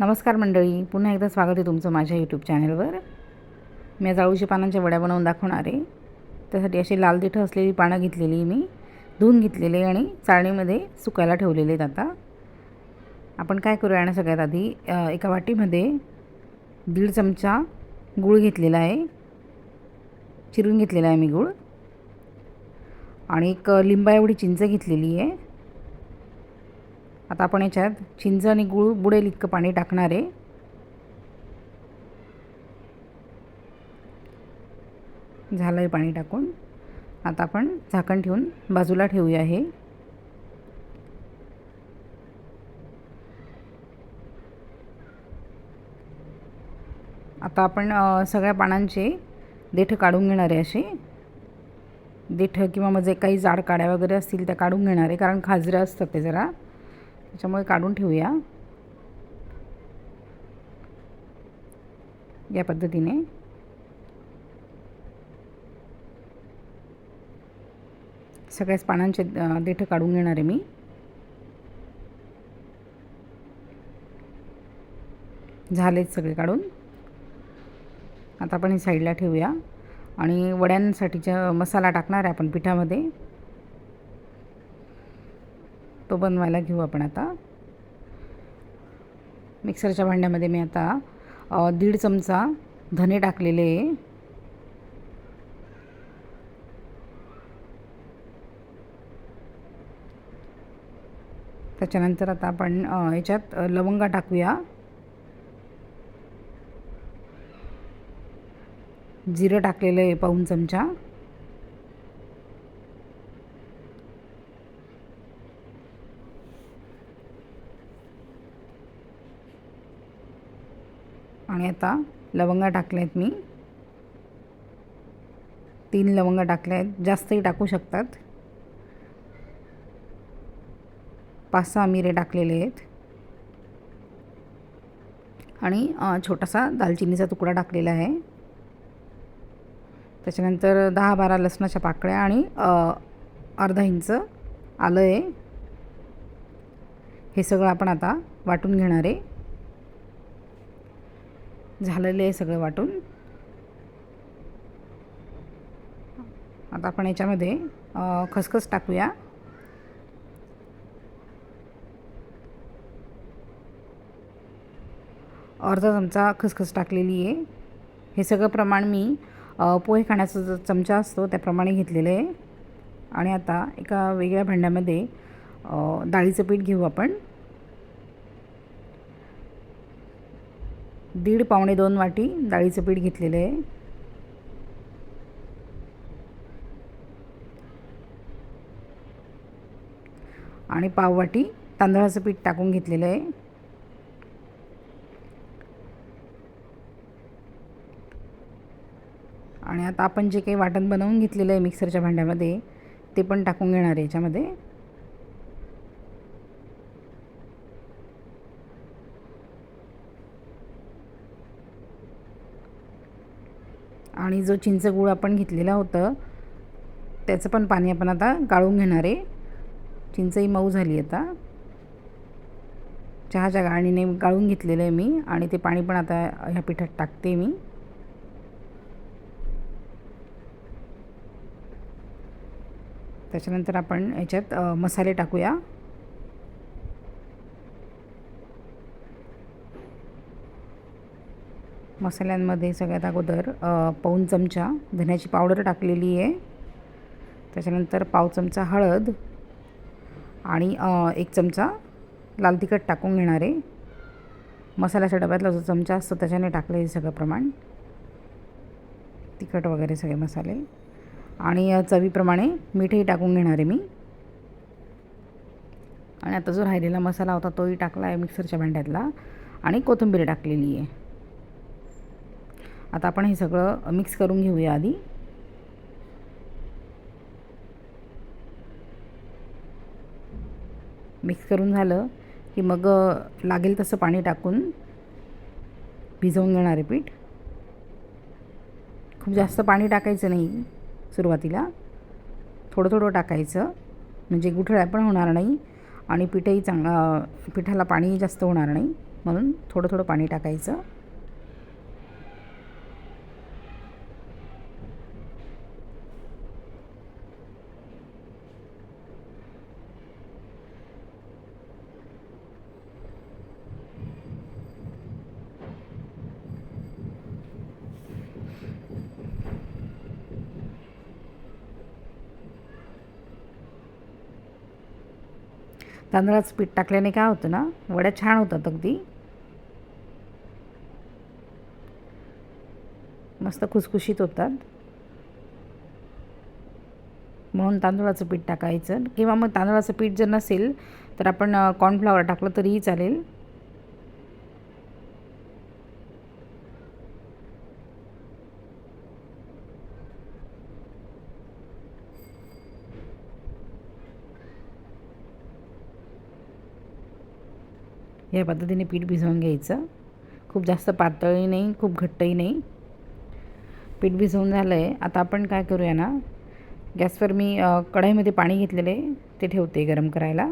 नमस्कार मंडळी पुन्हा एकदा स्वागत आहे तुमचं माझ्या यूट्यूब चॅनलवर मी आज पानांच्या वड्या बनवून दाखवणार आहे. त्यासाठी अशी लाल तिठं असलेली पानं घेतलेली मी धुवून घेतलेली आणि चाळणीमध्ये सुकायला ठेवलेले आहेत आता. आपण काय करूया ना सगळ्यात आधी एका वाटीमध्ये दीड चमचा गूळ घेतलेला आहे. चिरून घेतलेला आहे मी गूळ. आणि एक लिंबा एवढी चिंच घेतलेली आहे. आता आपण याच्यात चिंच आणि गूळ बुडेल इतकं पाणी टाकणार आहे. झालं आहे पाणी टाकून. आता आपण झाकण ठेवून बाजूला ठेवूया हे. आता आपण सगळ्या पानांचे देठं काढून घेणार आहे असे. देठं किंवा मग जे काही जाड काड्या वगैरे असतील त्या काढून घेणार आहे कारण खाजरं असतात ते जरा. त्याच्यामुळे काढून ठेवूया. या पद्धतीने. सगळ्याच पानांचे देठं काढून घेणार आहे मी. झालेच सगळे काढून. आता आपण हे साईडला ठेवूया. आणि वड्यांसाठीचा मसाला टाकणार आहे आपण पिठामध्ये. तो बनवायला घेऊ आपण आता. मिक्सरच्या भांड्यामध्ये मी आता दीड चमचा धने टाकलेले आहे. त्याच्यानंतर आता आपण याच्यात लवंगा टाकूया. जिरं टाकलेलं आहे पाऊन चमचा. आणि आता. लवंगा टाकल्या आहेत मी. तीन लवंगा टाकल्या आहेत जास्तही टाकू शकतात. पाच सहा मिरे टाकलेले आहेत. आणि छोटासा दालचिनीचा तुकडा टाकलेला आहे. त्याच्यानंतर दहा बारा लसणाच्या पाकळ्या आणि अर्धा इंच आलं आहे. हे सगळं आपण आता वाटून घेणार आहे. झालेलं आहे सगळं वाटून. आता आपण याच्यामध्ये खसखस टाकूया. अर्धा चमचा खसखस टाकलेली आहे. हे सगळं प्रमाण मी पोहे खाण्याचा जो चमचा असतो त्याप्रमाणे घेतलेलं आहे. आणि आता एका वेगळ्या भांड्यामध्ये डाळीचं पीठ घेऊ आपण. दीड पावणे दोन वाटी डाळीचं पीठ घेतलेलं आहे. आणि पाव वाटी तांदळाचं पीठ टाकून घेतलेलं आहे. आणि आता आपण जे काही वाटण बनवून घेतलेलं आहे मिक्सरच्या भांड्यामध्ये ते पण टाकून घेणार आहे याच्यामध्ये. आणि जो चिंच गूळ आपण घेतलेला होतं त्याचं पण पाणी आपण आता गाळून घेणार आहे. चिंचही मऊ झाली आता. चहाच्या गाळणीने गाळून घेतलेलं आहे मी आणि ते पाणी पण आता ह्या पिठात टाकते मी. त्याच्यानंतर आपण याच्यात मसाले टाकूया. मसाल्यांमध्ये सगळ्यात अगोदर पाऊन चमचा धन्याची पावडर टाकलेली आहे. त्याच्यानंतर पाव चमचा हळद आणि एक चमचा लाल तिखट टाकून घेणार आहे. मसाल्याच्या डब्यातला जो चमचा असतो त्याच्याने टाकलं सगळं प्रमाण. तिखट वगैरे सगळे मसाले. आणि चवीप्रमाणे मीठही टाकून घेणार आहे मी. आणि आता जो राहिलेला मसाला होता तोही टाकला आहे मिक्सरच्या भांड्यातला आणि कोथिंबीर टाकलेली आहे. आता आपण हे सगळं मिक्स करून घेऊया आधी. मिक्स करून झालं की मग लागेल तसं पाणी टाकून भिजवून घेणार आहे पीठ. खूप जास्त पाणी टाकायचं नाही सुरुवातीला. थोडं थोडं टाकायचं. म्हणजे गुठळ्या पण होणार नाही आणि पीठही चांगला पिठाला पाणी जास्त होणार नाही. म्हणून थोडं थोडं पाणी टाकायचं. तांदळाचं पीठ टाकल्याने काय होतं ना वड्या छान होतात अगदी. मस्त खुसखुशीत होतात. म्हणून तांदूळाचं पीठ टाकायचं. किंवा मग तांदळाचं पीठ जर नसेल तर आपण कॉर्नफ्लॉवर टाकलं तरीही चालेल. या पद्धतीने पीठ भिजवून घ्यायचं. खूप जास्त पातळही नाही खूप घट्टही नाही. पीठ भिजवून झालं आहे आता आपण काय करूया ना? गॅसवर मी कढाईमध्ये पाणी घेतलेलं आहे. ते ठेवते गरम करायला.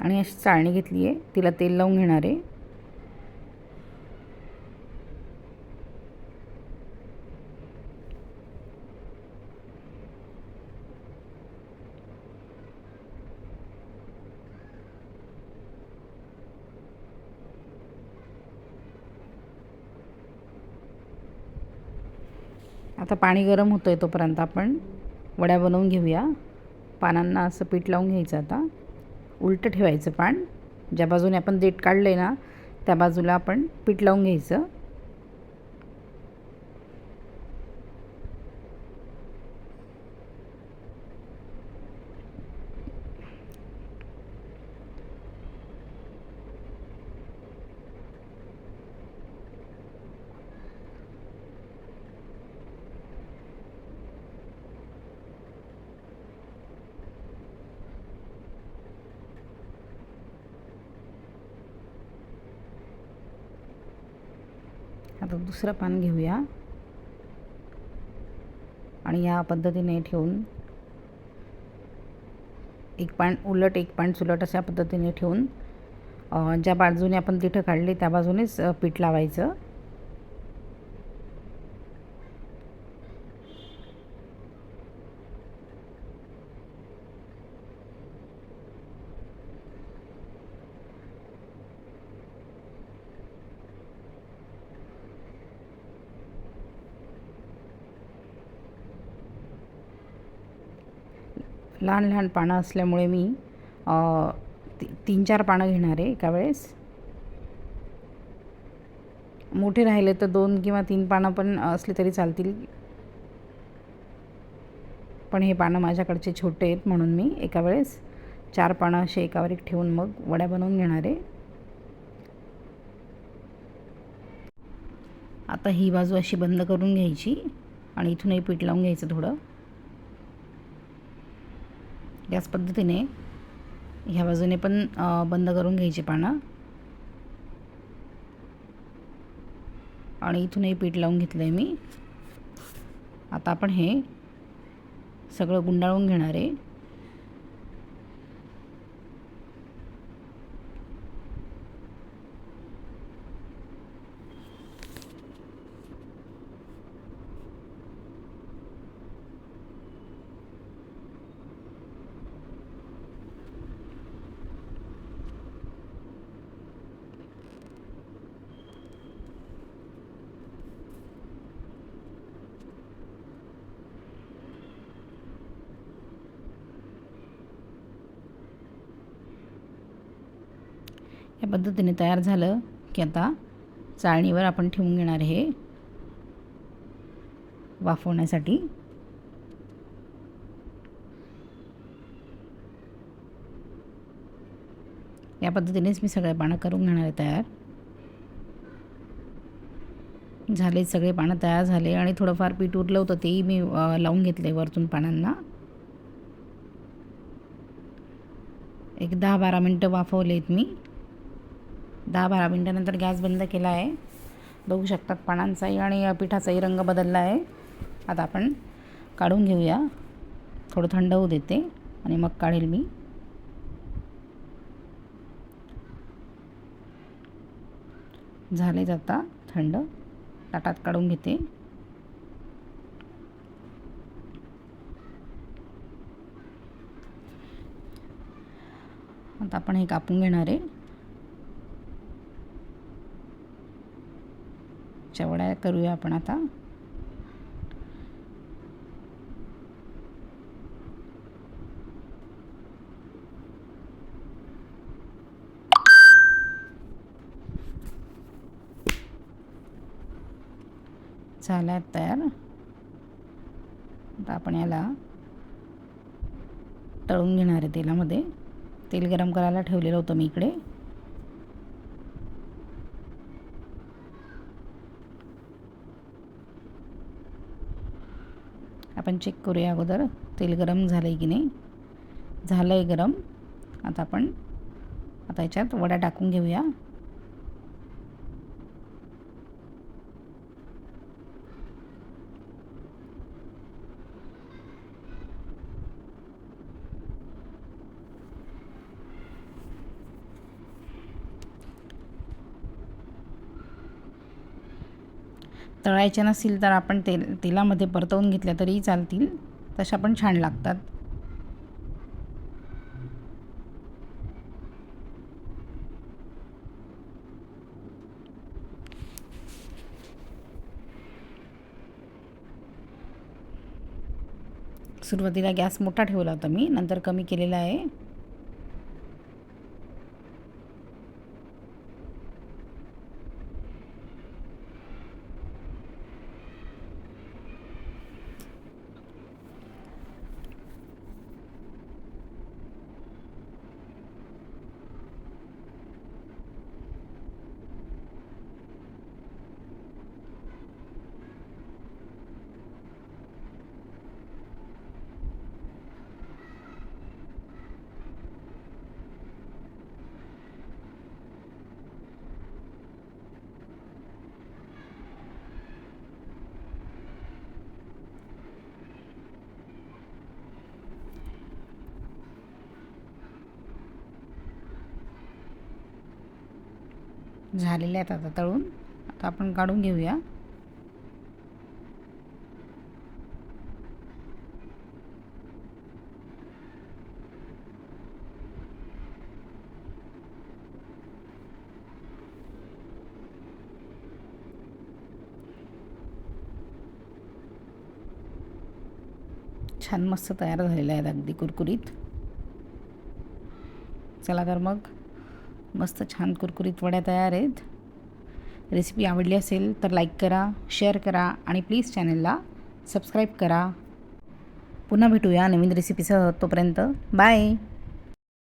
आणि अशी चाळणी घेतली आहे तिला तेल लावून घेणार आहे. आता पाणी गरम होतं आहे तोपर्यंत आपण वड्या बनवून घेऊया. पानांना असं पीठ लावून घ्यायचं आता. उलटं ठेवायचं पान. ज्या बाजूने आपण देठ काढलं आहे ना त्या बाजूला आपण पीठ लावून घ्यायचं. आता दुसरं पान घेऊया. आणि या पद्धतीने ठेवून एक पान उलट एक पान चुलट अशा पद्धतीने ठेवून ज्या बाजूने आपण तिथं काढले त्या बाजूनेच पीठ लावायचं. लहान लहान पानं असल्यामुळे मी ती तीन चार पानं घेणार आहे एका वेळेस. मोठे राहिले तर दोन किंवा तीन पानं पण असले तरी चालतील. पण हे पानं माझ्याकडचे छोटे आहेत म्हणून मी एका वेळेस चार पानं असे एकावर एक ठेवून मग वड्या बनवून घेणार आहे. आता ही बाजू अशी बंद करून घ्यायची आणि इथूनही पीठ लावून घ्यायचं थोडं. याच पद्धतीने ह्या बाजूने पण बंद करून घ्यायची पानं. आणि इथूनही पीठ लावून घेतलं आहे मी. आता आपण हे सगळं गुंडाळून घेणार आहे. या पद्धतीने तयार झालं की आता चाळणीवर आपण ठेवून घेणार हे वाफवण्यासाठी. या पद्धतीनेच मी सगळे पानं करून घेणार आहे तयार. झाले सगळे पानं तयार झाले आणि थोडंफार पीठ उरलं होतं तेही मी लावून घेतलं आहे वरतून पानांना. एक दहा बारा मिनटं वाफवले आहेत मी. दहा बारा मिनटानंतर गॅस बंद केला आहे. बघू शकतात पानांचाही आणि पिठाचाही रंग बदलला आहे. आता आपण काढून घेऊया. थोडं थंड होऊ देते आणि मग काढेल मी. झाले आता थंड. ताटात काढून घेते. आता आपण हे कापून घेणार आहे. चवड्या करूया आपण आता. झाल्या तयार. आता आपण याला तळून घेणार आहे तेलामध्ये. तेल गरम करायला ठेवलेलं होतं मी इकडे. आपण चेक करूया अगोदर. तेल गरम झालं आहे की नाही? झालं आहे गरम. आता आपण आता याच्यात वडा टाकून घेऊया. तळायचे नसतील तर आपण तेल तेलामध्ये परतवून घेतल्या तरीही चालतील. तशा पण छान लागतात. सुरुवातीला गॅस मोठा ठेवला होता मी नंतर कमी केलेला आहे. झालेले आहेत आता तळून. आता आपण काढून घेऊया. छान मस्त तयार झालेले आहेत अगदी कुरकुरीत. चला तर मग. मस्त छान कुरकुरीत वड्या तयार आहेत. रेसिपी आवडली असेल तर लाईक करा शेअर करा आणि प्लीज चॅनलला सबस्क्राईब करा. पुन्हा भेटूया नवीन रेसिपीसह तोपर्यंत. बाय